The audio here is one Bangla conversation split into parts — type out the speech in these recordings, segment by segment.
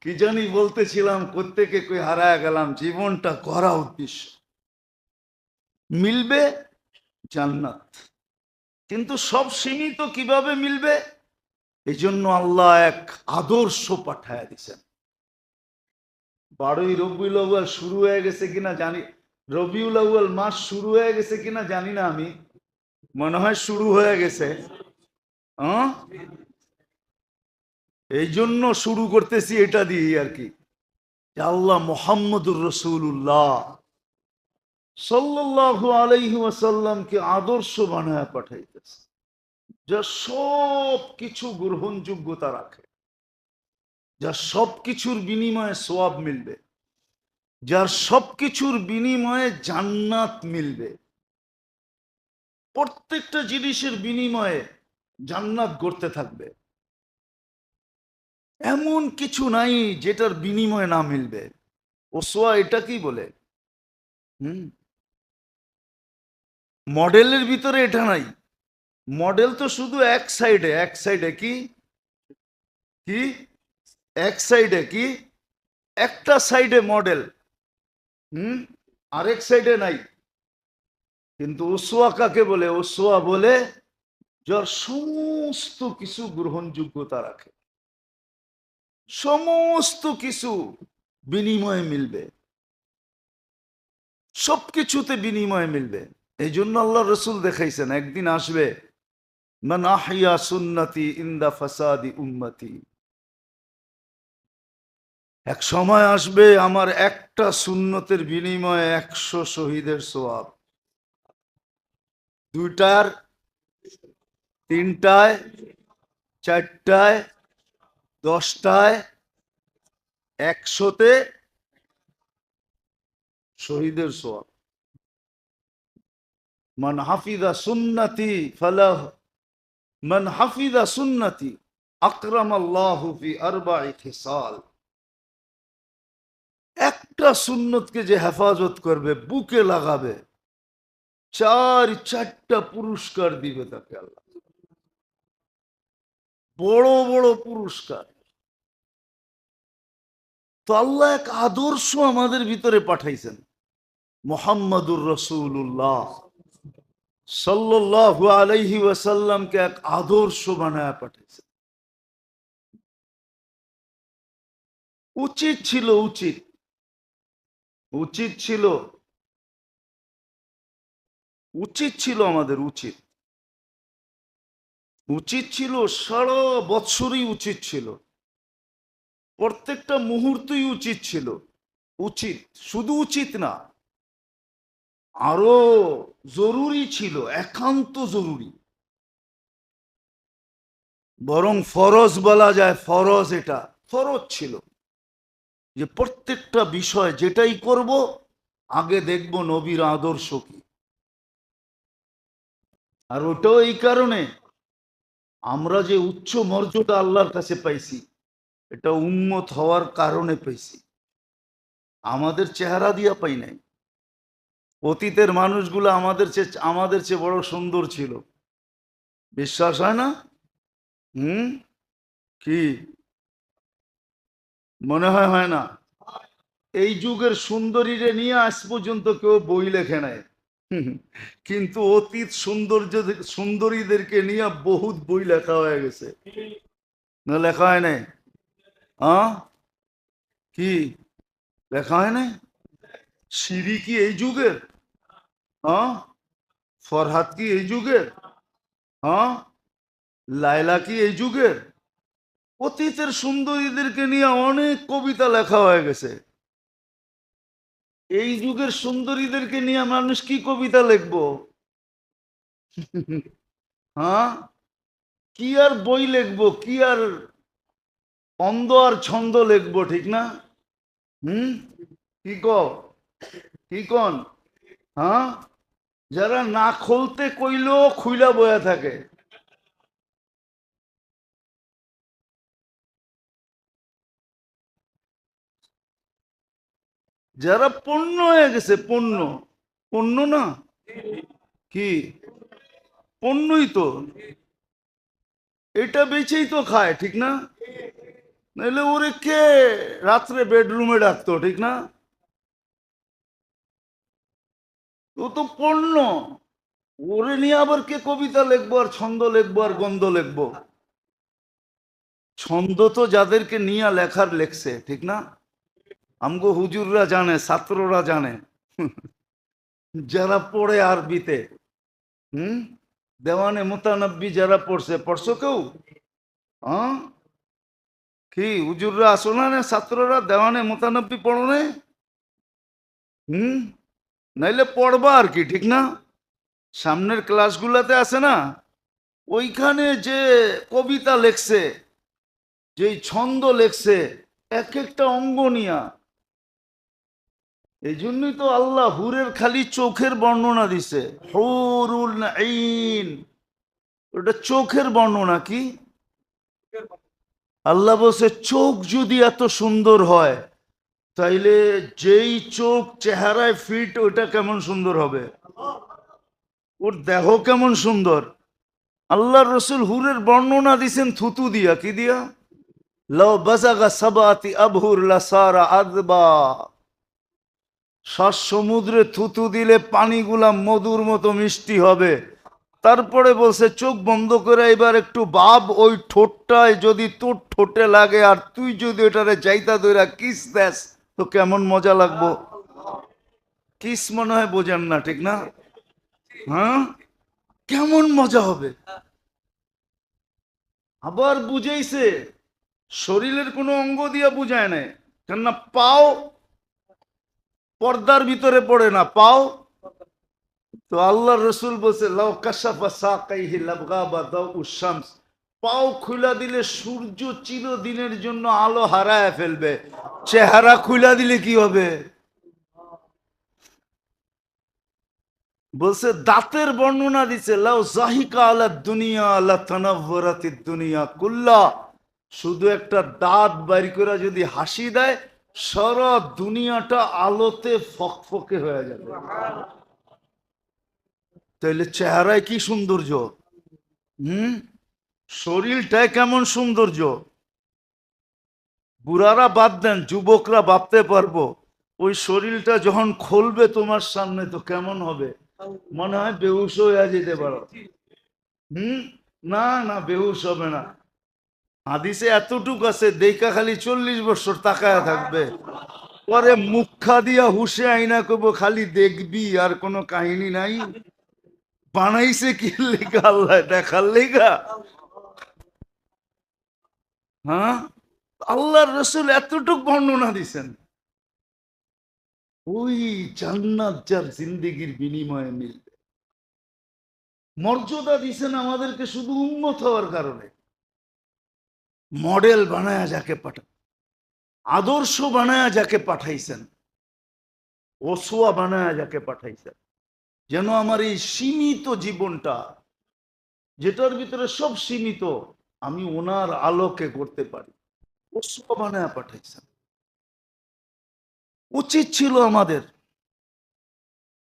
কি জানি বলতেছিলাম, কোত্থেকে কই হারায় গেলাম, জীবনটা করা উদ্দেশ্য। মিলবে জান্নাত। কিন্তু সব সীমিত কীভাবে মিলবে? এই জন্য আল্লাহ এক আদর্শ পাঠায় দিছেন। বারোই রবিউল আউয়াল শুরু হয়ে গেছে কিনা জানি, রবিউল আউয়াল মাস শুরু হয়ে গেছে কিনা জানি না আমি। মনে হয় শুরু হয়ে গেছে। হ্যাঁ এই জন্য শুরু করতেছি এটা দিয়ে আর কি। আল্লাহ মোহাম্মদুর রসুল্লাহ সাল্লাল্লাহু আলাইহি ওয়াসাল্লামকে আদর্শ বানায় পাঠাইতেছে, যা সব কিছু গ্রহণযোগ্যতা রাখে, যা সব কিছুর বিনিময়ে সোয়াব মিলবে, যার সব কিছুর বিনিময়ে জান্নাত মিলবে। প্রত্যেকটা জিনিসের বিনিময়ে জান্নাত গড়তে থাকবে। এমন কিছু নাই যেটার বিনিময়ে না মিলবে। ওসোয়া এটা কি বলে? হুম? মডেলের ভিতরে এটা নাই। মডেল তো শুধু এক সাইডে এক সাইডে কি? কি? এক সাইডে কি? একটা সাইডে মডেল। হুম? আরেক সাইডে নাই। কিন্তু ওসোয়া কাকে বলে? ওসোয়া বলে যার সমস্ত কিছু গ্রহণযোগ্যতা রাখে। সমস্ত কিছু বিনিময়ে মিলবে। সবকিছুতে বিনিময়ে মিলবে। এই জন্য আল্লাহ রসুল দেখাইছেন, একদিন আসবে, মান আহিয়া সুন্নতি ইন্দা ফাসাদি উম্মতি। এক সময় আসবে আমার একটা সুন্নতের বিনিময়ে একশো শহীদের সোয়াব। দুইটার, তিনটায়, চারটায় দশটায় একশোতে শহীদের সোয়াব। মান হাফিদা সুন্নতি ফালাহ, মান হাফিদা সুন্নতি আকরাম আল্লাহ ফি আরবাই খিসাল। একটা সুন্নতকে যে হেফাজত করবে, বুকে লাগাবে, চার চারটা পুরস্কার দিবে তাকে আল্লাহ। বড় বড় পুরস্কার। তো আল্লাহ এক আদর্শ আমাদের ভিতরে পাঠাইছেন। মোহাম্মদুর রসুল্লাহ সাল্লাহ আলাইহি ওয়াসাল্লামকে এক আদর্শ বানায় পাঠাইছেন। উচিত ছিল, উচিত। উচিত ছিল। উচিত ছিল আমাদের উচিত। উচিত ছিল, সারা বৎসরই উচিত ছিল। প্রত্যেকটা মুহূর্তই উচিত ছিল। উচিত, শুধু উচিত না, আরও জরুরি ছিল, একান্ত জরুরি। বরং ফরজ বলা যায়, ফরজ এটা, ফরজ ছিল। যে প্রত্যেকটা বিষয় যেটাই করব, আগে দেখব নবীর আদর্শ কি। আর ওটাও এই কারণে, আমরা যে উচ্চ মর্যাদা আল্লাহর কাছে পাইছি এটা উন্মত হওয়ার কারণে পেয়েছি। আমাদের চেহারা দিয়া পাই নাই। অতীতের মানুষগুলো আমাদের চেয়ে আমাদের চেয়ে বড় সুন্দর ছিল। বিশ্বাস হয় না? হুম? কি? মনে হয় হয় না? এই যুগের সুন্দরীরে নিয়ে আজ পর্যন্ত কেউ বই লেখে নাই। কিন্তু অতীত সৌন্দর্য, সুন্দরীদেরকে নিয়ে বহুত বই লেখা হয়ে গেছে। না, লেখা হয় নাই? হ্যাঁ? কি? লেখা হয় নাই সিঁড়ি কি এই যুগের? হ্যাঁ? ফরহাদ কি এই যুগের? হ্যাঁ? লায়লা কি এই যুগের? অতীতের সুন্দরীদেরকে নিয়ে অনেক কবিতা লেখা হয়ে গেছে। এই যুগের সুন্দরীদেরকে নিয়ে মানুষ কি কবিতা লিখব? হ্যাঁ? কি আর বই লিখব? কি আর অন্ধ আর ছন্দ লিখব, ঠিক না? হুম? কি ক কন? হ্যাঁ? যারা না খুলতে কইলেও খুইলা বয়া থাকে। যারা পণ্য হয়ে গেছে পণ্য পণ্য না? কি? পণ্যই তো। এটা বেচেই তো খায়, ঠিক না? নাহলে ওরে কে? রাত্রে বেডরুমে ডাকতো, ঠিক না? ও তো পণ্য। ওরে নিয়ে আবার কে কবিতা লিখব আর ছন্দ লিখব আর গন্ধ লিখব? ছন্দ তো যাদেরকে নিয়ে লেখার লেখছে, ঠিক না? আমগো হুজুররা জানে, ছাত্ররা জানে। যারা পড়ে আরবিতে, হুম? দেওয়ানে মোতানব্বি যারা পড়ছে, পড়ছো কেউ? হ্যাঁ কি হুজুররা আসো না, ছাত্ররা দেওয়ানে মোতানব্বী পড়ো নে? হুম? নাইলে পড়বা আর কি, ঠিক না? সামনের ক্লাসগুলোতে আছে না? ওইখানে যে কবিতা লেখছে, যেই ছন্দ লেখছে এক একটা অঙ্গ নিয়া। এই জন্যই তো আল্লাহ হুরের খালি চোখের বর্ণনা দিছে। হুরুল আইন ওটা চোখের বর্ণনা কি? আল্লাহ বলছে, চোখ যদি এত সুন্দর হয়, তাইলে যেই চোখ চেহারায় ফিট ওটা কেমন সুন্দর হবে? ওর দেহ কেমন সুন্দর? আল্লাহ রসুল হুরের বর্ণনা দিছেন থুতু দিয়া। কি দিয়া? শ্বাস সমুদ্রে থুতু দিলে পানিগুলা মধুর মতো মিষ্টি হবে। তারপরে বলছে, চোখ বন্ধ করে এবার একটু ভাব, ওই ঠোঁটটায় যদি তোর ঠোঁটে লাগে আর তুই যদি ওটারে যাইতা দইরা কিস দেস, তো কেমন মজা লাগবো? কিস মনে হয় বোঝেন না, ঠিক না? হ্যাঁ? কেমন মজা হবে? আবার বুঝাইছে, শরীরের কোনো অঙ্গ দিয়া বুঝায় নাই, কেননা পাও পর্দার ভিতরে পড়ে না, পাও তো আল্লাহ রসুল বলছে পাও খুলা দিলে সূর্য চিরদিনের জন্য আলো হারায় ফেলবে। চেহারা খুলা দিলে কি হবে? বলছে, দাঁতের বর্ণনা দিছে, লাউ জাহিকা আলা দুনিয়া আলা তানাভরাতি দুনিয়া কুল্লা। শুধু একটা দাঁত বাইর করে যদি হাসি দেয়, সারা দুনিয়াটা আলোতে ফকফকে হয়ে যাবে। তাইলে চেহারায় কি সৌন্দর্য? হুম? শরীরটায় কেমন সৌন্দর্য? বুড়ারা বাদ দেন, যুবকরা ভাবতে পারব, ওই শরীরটা যখন খুলবে তোমার সামনে তো কেমন হবে? মনে হয় বেহুশ হয়ে যেতে পারো। হুম? না না, বেহুশ হবে না। হাদিসে এতটুক আছে, দেখা খালি চল্লিশ বছর তাকায় থাকবে। পরে মুখা দিয়া হুসে আইনা করব, খালি দেখবি, আর কোনো কাহিনী নাই। বানাইছে কি লেখা আল্লাহ দেখার লেখা হ্যাঁ? আল্লাহর রসুল এতটুক বর্ণনা দিছেন। ওই জান্নাত যার জিন্দিগির বিনিময়ে মিলবে। মর্যাদা দিছেন আমাদেরকে শুধু উন্নত হওয়ার কারণে। মডেল বানায়া যাকে পাঠান আদর্শ বানায়া যাকে পাঠাইছেন ওসোয়া বানায়া যাকে পাঠাইছেন। যেন আমার এই সীমিত জীবনটা, যেটার ভিতরে সব সীমিত, আমি ওনার আলোকে করতে পারি। পাঠাইছেন উচিত ছিল আমাদের,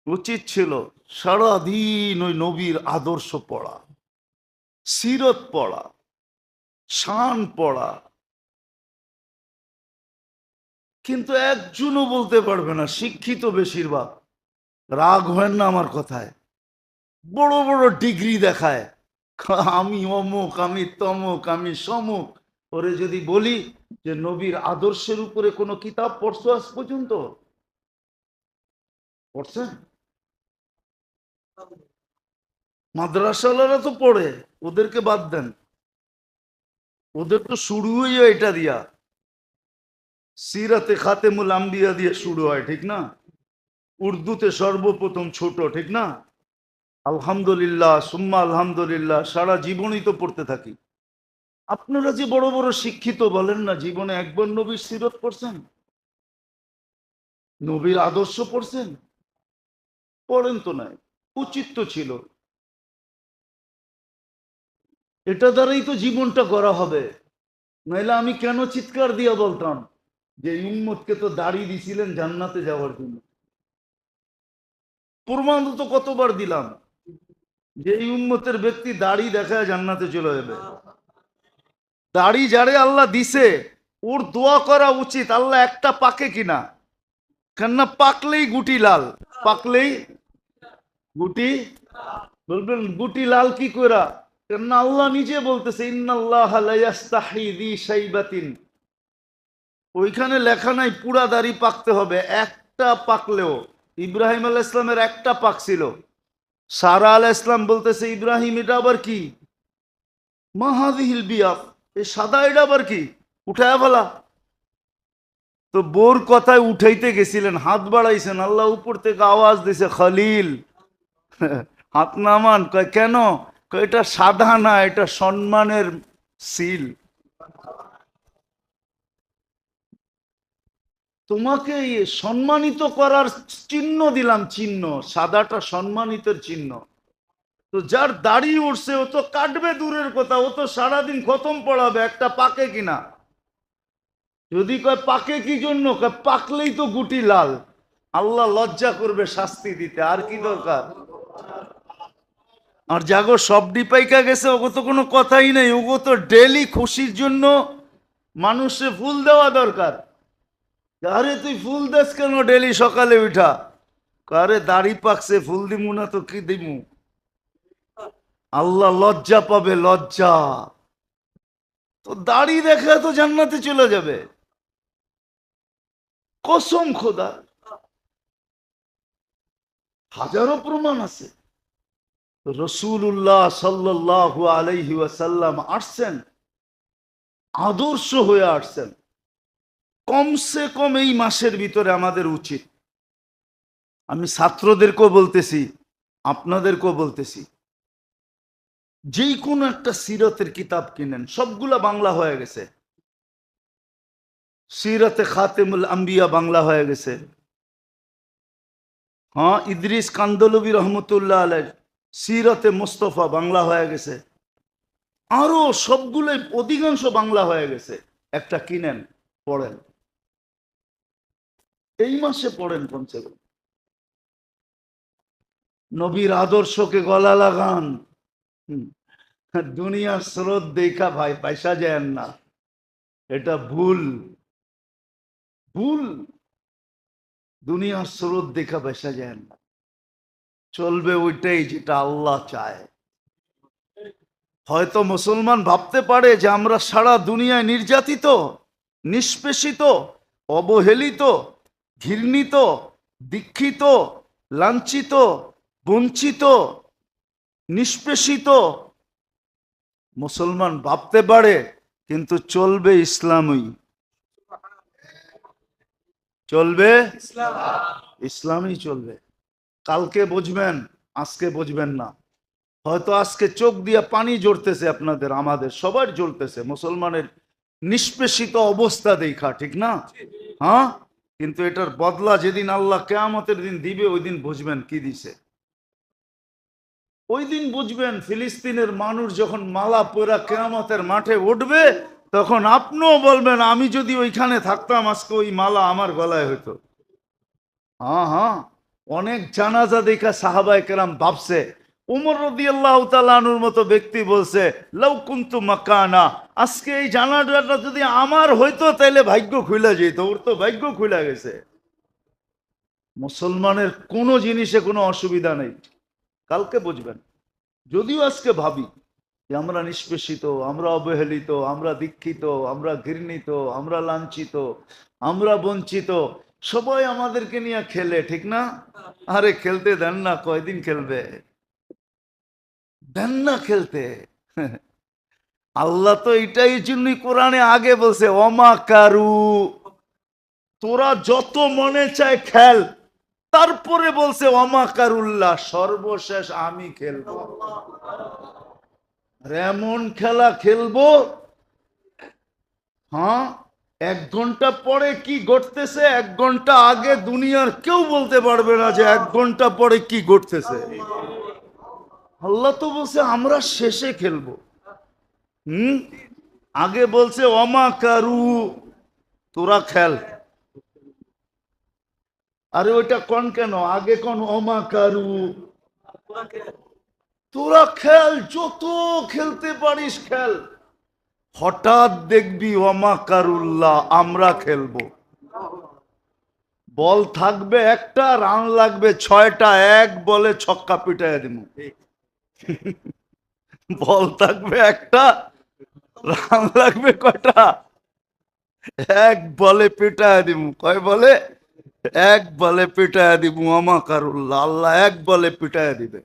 উচিত ছিল সারাদিন ওই নবীর আদর্শ পড়া, সিরত পড়া, শান পড়া। কিন্তু একজনও বলতে পারবে না, শিক্ষিত বেশিরভাগ। রাগ হয় না আমার কথায়। বড় বড় ডিগ্রি দেখায়। আমি অমুক, আমি তমুক, আমি সমুক। ওরে যদি বলি যে নবীর আদর্শের উপরে কোনো কিতাব পড়ছো আজ পর্যন্ত? পড়ছেন মাদ্রাসাওয়ালারা তো পড়ে, ওদেরকে বাদ দেন। ওদের তো শুরু হয়ে এটা দিয়া। সিরাতে খাতেমুল আম্বিয়া দিয়ে শুরু হয়, ঠিক না? উর্দুতে সর্বপ্রথম ছোট, ঠিক না? আলহামদুলিল্লাহ, সুম্মা আলহামদুলিল্লাহ, সারা জীবনই তো পড়তে থাকি। আপনারা যে বড় বড় শিক্ষিত বলেন না, জীবনে একবার নবীর সিরত পড়ছেন? নবীর আদর্শ পড়ছেন? পড়েন তো নাই, উচিত তো ছিল। এটা দ্বারাই তো জীবনটা করা হবে। নাইলে আমি কেন চিৎকার দিয়া বলতাম যে উম্মতকে তো দাড়ি দিছিলেন জান্নাতে যাওয়ার জন্য। প্রমাণ তো কতবার দিলাম? যে এই উম্মতের ব্যক্তি দাড়ি দেখায় জান্নাতে চলে যাবে। দাড়ি যারে আল্লাহ দিছে, ওর দোয়া করা উচিত, আল্লাহ একটা পাকে কিনা। কেননা পাকলেই গুটি লাল। পাকলেই গুটি বলবেন, গুটি লাল কি করা কেননা আল্লাহ নিজে বলতেছে, ইন্নাল্লাহ লা ইয়াস্তাহি ওইখানে লেখা নাই, পুরা দাড়ি পাকতে হবে, একটা পাকলেও। ইব্রাহিম আল ইসলামের একটা পাক ছিল। সারা আল ইসলাম বলতেছে, ইব্রাহিম, এটা আবার কি? মাহাদিহিল বিয়াফ এই সাদা, এটা আবার কি? উঠায় ফেলা। তো বোর কথায় উঠাইতে গেছিলেন, হাত বাড়াইছেন, আল্লাহ উপর থেকে আওয়াজ দিছে, খলিল। হাত নামান কেন? এটা সাদা না, এটা সম্মানের সিল। তোমাকে সম্মানিত করার চিহ্ন দিলাম, চিহ্ন। সাদাটা সম্মানিতের চিহ্ন। তো যার দাড়ি উঠছে ও তো কাটবে দূরের কথা। ও তো সারাদিন খতম পড়াবে একটা পাকে কিনা। যদি কয় পাকে কি জন্য? পাকলেই তো গুটি লাল। আল্লাহ লজ্জা করবে শাস্তি দিতে। আর কি দরকার? আর জাগো, সব ডিপাইকা গেছে, ওগো তো কোনো কথাই নেই। ওগো তো ডেলি খুশির জন্য মানুষে ফুল দেওয়া দরকার। আরে তুই ফুল দেস কেন ডেলি সকালে উঠা? আরে দাড়ি পাকছে, ফুল দিমু না তো কি দিমু? আল্লাহ লজ্জা পাবে, লজ্জা। তো দাড়ি দেখে তো জান্নাতে চলে যাবে। কসম খোদা। হাজারো প্রমাণ আছে। রসুল্লাহ সাল্লাহ আলাইহি ওয়াসাল্লাম আসছেন, আদর্শ হয়ে আসছেন। কমসে কম এই মাসের ভিতরে আমাদের উচিত। আমি ছাত্রদেরকেও বলতেছি, আপনাদেরকেও বলতেছি যেই কোনো একটা সিরতের কিতাব কিনেন, সবগুলা বাংলা হয়ে গেছে। সিরতে খাতেমুল আম্বিয়া বাংলা হয়ে গেছে। হ্যাঁ ইদ্রিস কান্দলবি রহমতুল্লাহ আলাই সিরতে মোস্তফা বাংলা হয়ে গেছে। আরও সবগুলোই অধিকাংশ বাংলা হয়ে গেছে। একটা কিনেন, পড়েন। এই মাসে পড়েন কমসে কম নবীর আদর্শকে গলা লাগান। হুম। দুনিয়ার স্রোত দেখা ভাই, পয়সা যায় না। এটা ভুল। ভুল। দুনিয়ার স্রোত দেখা পয়সা যায় না। চলবে ওইটাই যেটা আল্লাহ চায়। হয়তো মুসলমান ভাবতে পারে যে আমরা সারা দুনিয়ায় নির্যাতিত, নিষ্পেষিত, অবহেলিত ঘৃণিত, দীক্ষিত, লাঞ্ছিত, বঞ্চিত, নিষ্পেষিত। মুসলমান ভাবতে পারে, কিন্তু চলবে ইসলামই। চলবে? ইসলামই চলবে। কালকে বুঝবেন, আজকে বুঝবেন না। হয়তো আজকে চোখ দিয়ে পানি জড়তেছে আপনাদের, আমাদের, সবার জ্বলতেছে মুসলমানের নিষ্পেষিত অবস্থা দেখা, ঠিক না? হ্যাঁ? কিন্তু এটার বদলা যেদিন আল্লাহ কেয়ামতের দিন দিবে, ওই দিন বুঝবেন কি দিছে। ওই দিন বুঝবেন ফিলিস্তিনের মানুষ যখন মালা পোরা কেয়ামতের মাঠে উঠবে, তখন আপনিও বলবেন, আমি যদি ওইখানে থাকতাম, আজকে ওই মালা আমার গলায় হতো হ্যাঁ হ্যাঁ। অনেক জানাজা দেখা সাহাবায় কেরাম ভাবছে উমর রদি আল্লাহ তালুর মতো ব্যক্তি বলছে লও কুন্তু মাকানা। আজকে এই জানাজাটা যদি আমার হইতো, তাইলে ভাগ্য খুলে যেত ওর তো ভাগ্য খুলে গেছে। মুসলমানের কোনো জিনিসে কোনো অসুবিধা নেই। কালকে বুঝবেন। যদিও আজকে ভাবি যে আমরা নিষ্পেষিত, আমরা অবহেলিত, আমরা দীক্ষিত, আমরা ঘৃণিত, আমরা লাঞ্ছিত, আমরা বঞ্চিত, সবাই আমাদেরকে নিয়ে খেলে, ঠিক না? আরে খেলতে দেন না, কয়দিন খেলবে? দেন না খেলতে। আল্লাহ তো এটাই জন্যই কোরআনে আগে বলছে অমা কারু। তোরা যত মনে চায় খেল। তারপরে বলছে অমা কারুল্লাহ সর্বশেষ আমি খেলব। এমন খেলা খেলব হ্যাঁ এক ঘণ্টা পরে কি ঘটতেছে? এক ঘণ্টা আগে দুনিয়ার কেউ বলতে পারবে না যে এক ঘণ্টা পরে কি ঘটতেছে। আল্লাহ তো বলছে, আমরা শেষে খেলব। হুম? আগে বলছে অমা কারু, তোরা খেল। আরে ওইটা কন কেন? আগে কোন অমা কারু, তোরা খেল, যত খেলতে পারিস খেল। হঠাৎ দেখবি ওমাকারুল্লাহ আমরা খেলব। বল থাকবে একটা, রান লাগবে ছয়টা, এক বলে ছক্কা পিটাই দিব বল থাকবে একটা, রান লাগবে কয়টা? এক বলে পিটায় দিব কয় বলে? এক বলে পিটায় দিব আমাকারুল্লাহ আল্লাহ এক বলে পিটায় দিবে।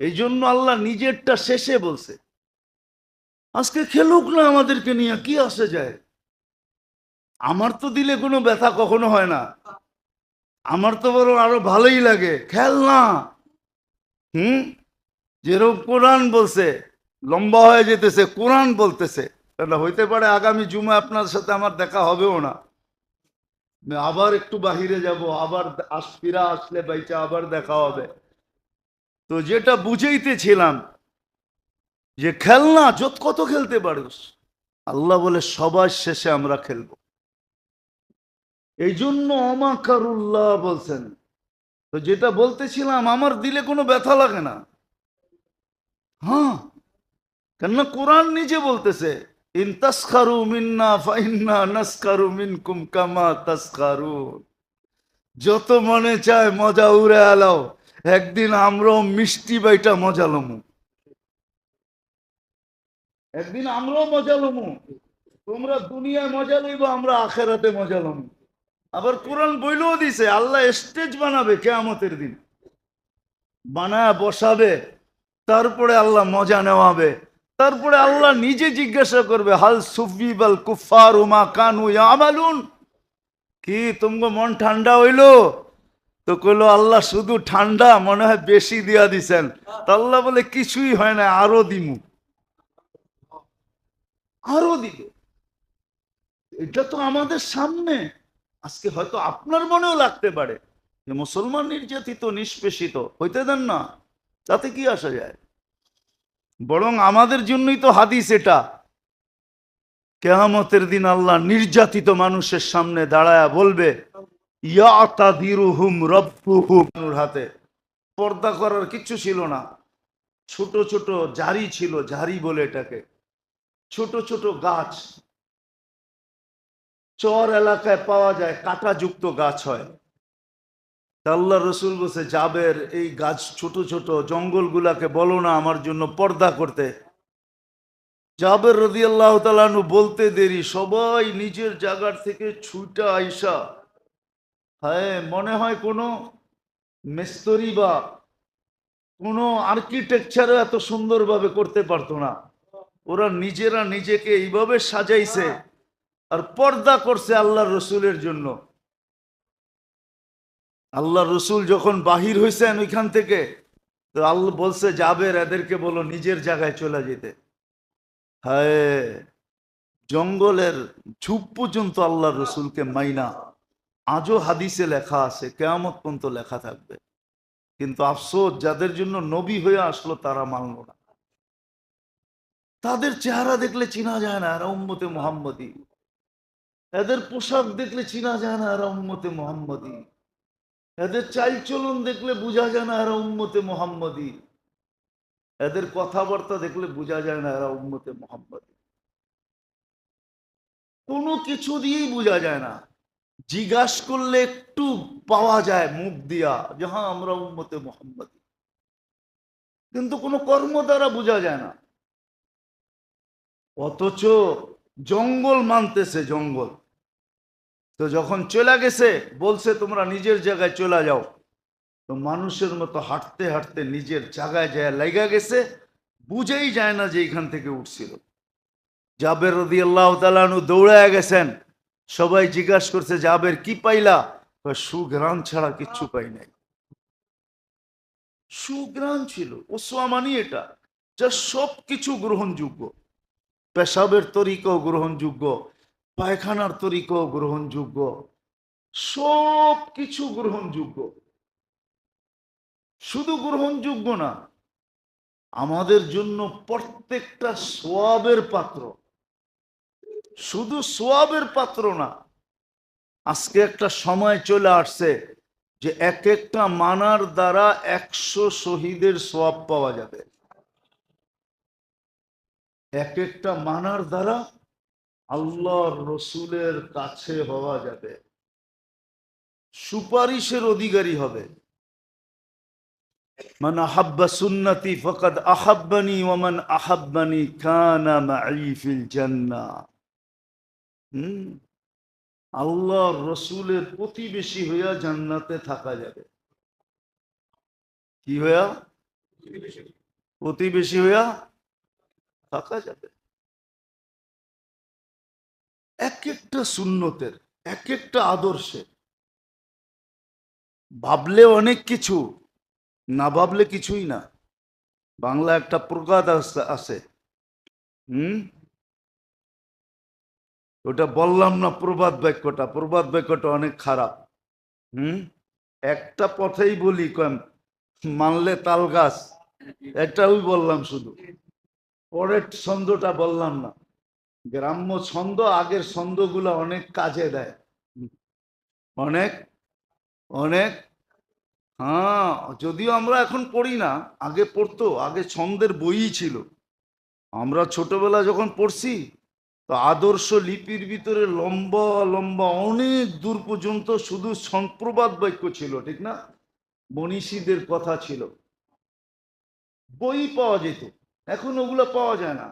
এই জন্য আল্লাহ নিজেরটা শেষে বলছে, আজকে খেলুক না আমাদেরকে নিয়ে, কি আসে যায়? আমার তো দিলে কোনো ব্যথা কখনো হয় না। আমার তো বরং আরও ভালোই লাগে। খেল না। হুম? যেরকম কোরআন বলছে, লম্বা হয়ে যেতেছে, কোরআন বলতেছে। তাহলে হইতে পারে আগামী জুমা আপনার সাথে আমার দেখা হবেও না। আবার একটু বাহিরে যাব, আবার আস, ফিরা আসলে বাইচা আবার দেখা হবে। তো যেটা বুঝেইতেছিলাম, যে খেলনা যত কত খেলতে পারিস? আল্লাহ বলে, সবার শেষে আমরা খেলব। এই জন্য অমাকারুল্লাহ বলছেন। তো যেটা বলতেছিলাম, আমার দিলে কোনো ব্যথা লাগে না। হ্যাঁ। কেননা কোরআন নিজে বলতেছে, ইন তাসখারু মিন্না ফাইন্না নাসখারু মিনকুম কামা তাসখারু যত মনে চায় মজা উড়ে আলাও। একদিন আমরাও মিষ্টি বাইটা মজা লমু। একদিন আমরাও মজা লমু। তোমরা দুনিয়ায় মজা লইব, আমরা আখেরাতে মজা লমু। আবার কোরআন বইলেও দিছে, আল্লাহ স্টেজ বানাবে কেয়ামতের দিন। বানায় বসাবে। তারপরে আল্লাহ মজা নেওয়াবে। তারপরে আল্লাহ নিজে জিজ্ঞাসা করবে, হাল সুফিবাল কুফার উমা কানু আমালুন কি, তোমাকে মন ঠান্ডা হইল? তো কইলো, আল্লাহ শুধু ঠান্ডা, মনে হয় বেশি দিয়া দিছেন। তা আল্লাহ বলে, কিছুই হয় না, আরও দিমু। আরও দিবে। এটা তো আমাদের সামনে। আজকে হয়তো আপনার মনেও লাগতে পারে যে, মুসলমান নির্যাতিত, নিষ্পেষিত, হইতে দেন না। তাতে কি আসা যায়? বরং আমাদের জন্যই তো হাদিস এটা। কেয়ামতের দিন আল্লাহ নির্যাতিত মানুষের সামনে দাঁড়ায়া বলবে হাতে। পর্দা করার কিচ্ছু ছিল না। ছোট ছোট জারি ছিল, জারি বলে এটাকে। ছোট ছোট গাছ। চর এলাকায় পাওয়া যায় কাঁটাযুক্ত গাছ হয়। আল্লাহ রসুল বসে জাবের এই গাছ ছোট ছোট জঙ্গলগুলাকে বলো না, আমার জন্য পর্দা করতে। জাবের রদি আল্লাহ তালানু বলতে দেরি, সবাই নিজের জায়গার থেকে ছুটা আইসা হ্যাঁ মনে হয় কোনো মেস্তরি বা কোনো আর্কিটেকচারও এত সুন্দরভাবে করতে পারতো না। ওরা নিজেরা নিজেকে এইভাবে সাজাইছে আর পর্দা করছে আল্লাহ রসুলের জন্য। আল্লাহ রসুল যখন বাহির হয়েছেন ওইখান থেকে, তো আল্লাহ বলছে যাবের এদেরকে বলো নিজের জায়গায় চলে যেতে। হ্যাঁ জঙ্গলের ঝুপ পর্যন্ত আল্লাহ রসুলকে মাইনা। আজও হাদিসে লেখা আছে, কেয়ামত পর্যন্ত লেখা থাকবে। কিন্তু আফসোস, যাদের জন্য নবী হয়ে আসলো, তারা মানল না। তাদের চেহারা দেখলে চিনা যায় না, এরা উম্মতে মোহাম্মদী। এদের পোশাক দেখলে চিনা যায় না, এরা উম্মতে মোহাম্মদী। এদের চালচলন দেখলে বোঝা যায় না এরা উম্মতে মোহাম্মদী। এদের কথাবার্তা দেখলে বোঝা যায় না এরা উম্মতে মোহাম্মদী। কোনো কিছু দিয়েই বোঝা যায় না। জিজ্ঞাস করলে একটু পাওয়া যায় মুখ দিয়া যে হ্যাঁ আমরা উম্মতে মোহাম্মদী। কিন্তু কোনো কর্ম দ্বারা বোঝা যায় না। অথচ জঙ্গল মানতেছে জঙ্গল। তো যখন চলে গেছে, বলছে, তোমরা নিজের জায়গায় চলে যাও। তো মানুষের মতো হাঁটতে হাঁটতে নিজের জায়গায় যায় লাগা গেছে, বুঝেই যায় না যে এখান থেকে উঠছিল। জাবের রদি আল্লাহ তালু দৌড়ায় গেছেন। সবাই জিজ্ঞাসা করছে, জাবের কি পাইলা? সুঘ্রাণ ছাড়া কিচ্ছু পাই নাই। সুঘ্রাণ ছিল ওসোয়ামানি এটা, যা সব কিছু গ্রহণযোগ্য। পেশাবের তরিকাও গ্রহণযোগ্য। পায়খানার তরিকাও গ্রহণযোগ্য। সব কিছু গ্রহণযোগ্য। শুধু গ্রহণযোগ্য না, আমাদের জন্য প্রত্যেকটা সোয়াবের পাত্র। শুধু সোয়াবের পাত্র না, আজকে একটা সময় চলে আসছে যে এক একটা মানার দ্বারা একশো শহীদের সোয়াব পাওয়া যাবে। এক একটা মানার দ্বারা আল্লাহর রসুলের কাছে হওয়া যাবে। সুপারিশের অধিকারী হবে। মান আহাব্বা সুন্নতি ফকাদ আহাব্বানি ওমান আহাব্বানি কানা মাই ফিল জান্নাহ হুম? আল্লাহর রসুলের প্রতিবেশী হইয়া জান্নাতে থাকা যাবে। কি হইয়া? প্রতিবেশী হইয়া থাকা যাবে। এক একটা সুন্নতের এক একটা আদর্শে ভাবলে অনেক কিছু, না ভাবলে কিছুই না। বাংলা একটা প্রবাদ আছে- হুম? ওটা বললাম না প্রবাদ বাক্যটা প্রবাদ বাক্যটা অনেক খারাপ। হুম? একটা পথেই বলি কম মানলে তাল গাছ। একটা ওই বললাম শুধু। পরের ছন্দটা বললাম না। গ্রাম্য ছন্দ আগের ছন্দগুলো অনেক কাজে দেয়। অনেক অনেক হ্যাঁ যদিও আমরা এখন পড়ি না, আগে পড়তো, আগে ছন্দের বইই ছিল। আমরা ছোটবেলা যখন পড়ছি, তো আদর্শ লিপির ভিতরে লম্বা লম্বা অনেক দূর পর্যন্ত শুধু সম্প্রবাদ বাক্য ছিল, ঠিক না? মনীষীদের কথা ছিল। বই পাওয়া যেত, এখন ওগুলো পাওয়া যায় না।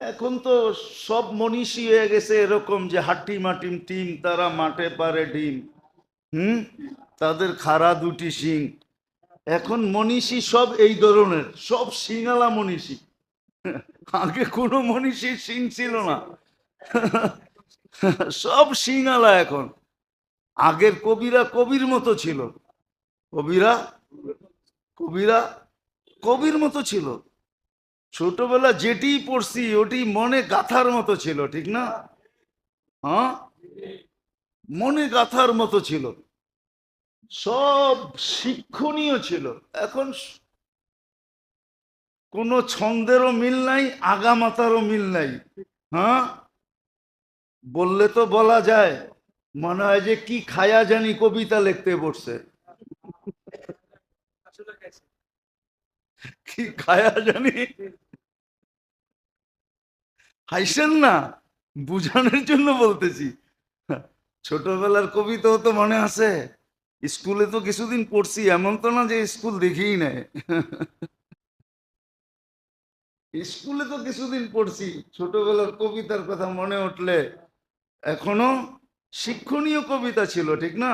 এখন তো সব মনীষী হয়ে গেছে এরকম যে হাট্টি মাটিম টিম, তারা মাঠে পারে ডিম। হুম? তাদের খাড়া দুটি শিং। এখন মনীষী সব এই ধরনের, সব সিঙ্গালা মনীষী। আগে কোনো মনীষীর সিং ছিল না। সব সিঙ্গালা এখন। আগের কবিরা কবির মতো ছিল। কবিরা? কবিরা? কবির মতো ছিল। ছোটবেলা যেটি পড়ছি, ওটি মনে গাথার মতো ছিল, ঠিক না? হ্যাঁ? মনে গাথার মতো ছিল। সব শিক্ষণীয় ছিল। এখন কোনো ছন্দেরও মিল নাই, আগামাতারও মিল নাই। হ্যাঁ? বললে তো বলা যায়, মনে হয় যে কি খায়া জানি কবিতা লিখতে বসছে। কি খায়া জানি? হাইসেন না, বুঝানোর জন্য বলতেছি। ছোটবেলার কবিতাও তো মনে আছে। স্কুলে তো কিছুদিন পড়ছি, এমন তো না যে স্কুল দেখিই নেয় স্কুলে তো কিছুদিন পড়ছি, ছোটবেলার কবিতার কথা মনে উঠলে। এখনও শিক্ষণীয় কবিতা ছিল, ঠিক না?